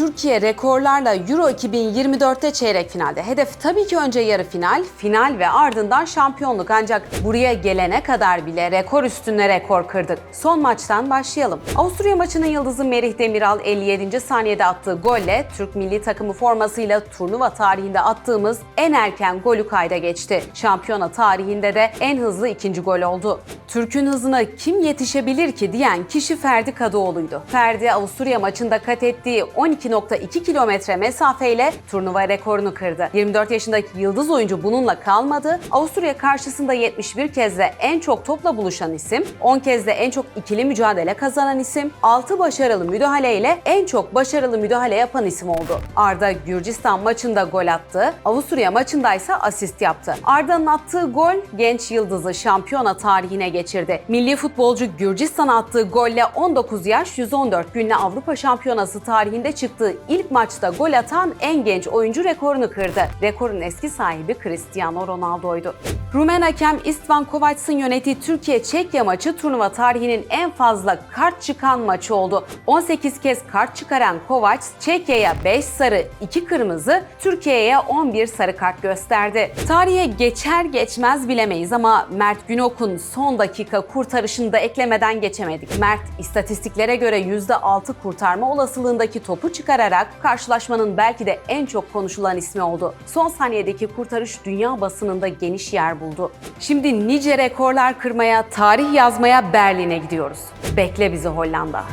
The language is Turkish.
Türkiye rekorlarla Euro 2024'te çeyrek finalde. Hedef tabii ki önce yarı final, final ve ardından şampiyonluk. Ancak buraya gelene kadar bile rekor üstüne rekor kırdık. Son maçtan başlayalım. Avusturya maçının yıldızı Merih Demiral 57. saniyede attığı golle Türk milli takımı formasıyla turnuva tarihinde attığımız en erken golü kayda geçti. Şampiyona tarihinde de en hızlı ikinci gol oldu. Türk'ün hızına kim yetişebilir ki diyen kişi Ferdi Kadıoğlu'ydu. Ferdi Avusturya maçında kat ettiği 12.2 kilometre mesafeyle turnuva rekorunu kırdı. 24 yaşındaki yıldız oyuncu bununla kalmadı. Avusturya karşısında 71 kez de en çok topla buluşan isim, 10 kez de en çok ikili mücadele kazanan isim, 6 başarılı müdahaleyle en çok başarılı müdahale yapan isim oldu. Arda Gürcistan maçında gol attı, Avusturya maçındaysa asist yaptı. Arda'nın attığı gol genç yıldızı şampiyona tarihine geçirdi. Milli futbolcu Gürcistan'a attığı golle 19 yaş 114 günle Avrupa Şampiyonası tarihinde çıktığı ilk maçta gol atan en genç oyuncu rekorunu kırdı. Rekorun eski sahibi Cristiano Ronaldo'ydu. Rumen hakem Istvan Kovac'ın yönettiği Türkiye-Çekya maçı turnuva tarihinin en fazla kart çıkan maçı oldu. 18 kez kart çıkaran Kovac, Çekya'ya 5 sarı, 2 kırmızı, Türkiye'ye 11 sarı kart gösterdi. Tarihe geçer geçmez bilemeyiz ama Mert Günok'un son dakika kurtarışını da eklemeden geçemedik. Mert istatistiklere göre %6 kurtarma olasılığındaki topu çıkararak karşılaşmanın belki de en çok konuşulan ismi oldu. Son saniyedeki kurtarış dünya basınında geniş buldu. Şimdi nice rekorlar kırmaya, tarih yazmaya Berlin'e gidiyoruz. Bekle bizi Hollanda.